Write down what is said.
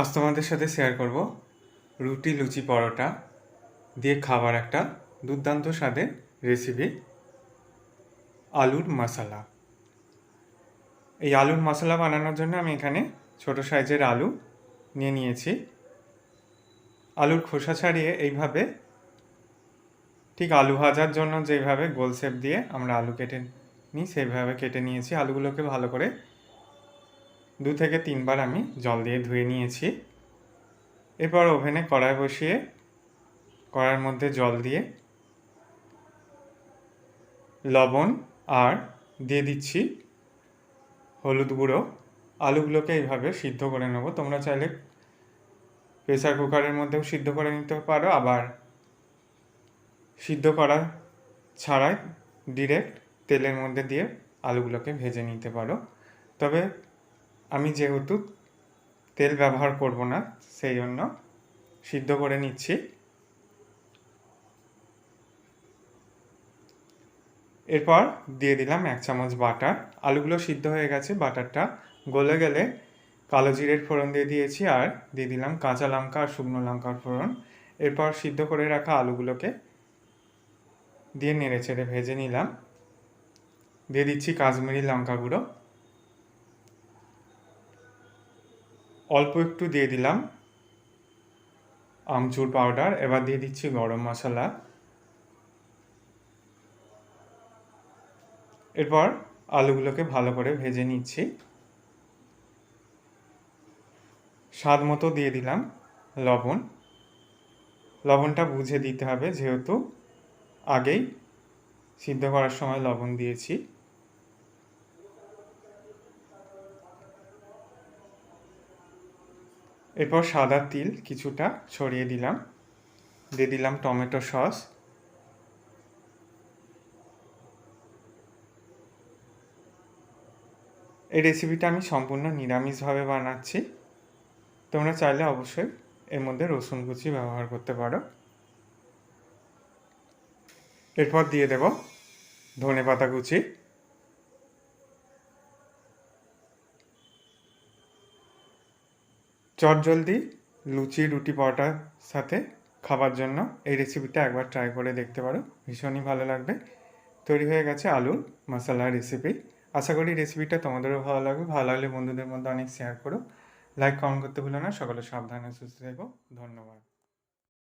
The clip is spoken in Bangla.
আজ তোমাদের সাথে শেয়ার করব রুটি, লুচি, পরোটা দিয়ে খাবার একটা দুর্দান্ত স্বাদের রেসিপি আলুর মশলা এই আলুর মশলা বানানোর জন্য আমি এখানে ছোট সাইজের আলু নিয়ে নিয়েছি। আলুর খোসা ছাড়িয়ে এইভাবে ঠিক আলু ভাজার জন্য যেভাবে গোল শেপ দিয়ে আমরা আলু কেটে নিই, সেইভাবে কেটে নিয়েছি। আলুগুলোকে ভালো করে দু থেকে তিনবার আমি জল দিয়ে ধুয়ে নিয়েছি। এরপর ওভেনে কড়াই বসিয়ে, কড়াইয়ের মধ্যে জল দিয়ে লবণ আর দিয়ে দিচ্ছি হলুদ গুঁড়ো। আলুগুলোকে এইভাবে সিদ্ধ করে নেব। তোমরা চাইলে প্রেসার কুকারের মধ্যেও সিদ্ধ করে নিতে পারো। আবার সিদ্ধ করা ছাড়াই ডিরেক্ট তেলের মধ্যে দিয়ে আলুগুলোকে ভেজে নিতে পারো। তবে আমি যেহেতু তেল ব্যবহার করব না সেই জন্য সিদ্ধ করে নিচ্ছি। এরপর দিয়ে দিলাম এক চামচ বাটার। আলুগুলো সিদ্ধ হয়ে গেছে, বাটারটা গলে গেলে কালো জিরের ফোড়ন দিয়ে দিয়েছি আর দিয়ে দিলাম কাঁচা লঙ্কা আর শুকনো লঙ্কার ফোড়ন। এরপর সিদ্ধ করে রাখা আলুগুলোকে দিয়ে নেড়ে চেড়ে ভেজে নিলাম। দিয়ে দিচ্ছি কাশ্মীরি লঙ্কা গুঁড়ো। অল্প একটু দিয়ে দিলাম আমচুর পাউডার এবার দিয়ে দিচ্ছি গরম মশলা। এরপর আলুগুলোকে ভালো করে ভেজে নিচ্ছি। স্বাদ মতো দিয়ে দিলাম লবণ। লবণটা বুঝে দিতে হবে, যেহেতু আগেই সিদ্ধ করার সময় লবণ দিয়েছি। এরপর সাদা তিল কিছুটা ছড়িয়ে দিলাম। দিয়ে দিলাম টমেটো সস। এই রেসিপিটা আমি সম্পূর্ণ নিরামিষভাবে বানাচ্ছি। তোমরা চাইলে অবশ্যই এর মধ্যে রসুন কুচি ব্যবহার করতে পারো। এরপর দিয়ে দেব ধনে পাতা কুচি। চটজলদি লুচি, রুটি পরোটার সাথে খাবার জন্য এই রেসিপিটা একবার ট্রাই করে দেখতে পারো। ভীষণই ভালো লাগবে। তৈরি হয়ে গেছে আলুর মশলা রেসিপি আশা করি রেসিপিটা তোমাদেরও ভালো লাগবে। ভালো লাগলে বন্ধুদের মধ্যে অনেক শেয়ার করো। লাইক কমেন্ট করতে ভুলো না। সকলে সাবধানে সুস্থ থেকো। ধন্যবাদ।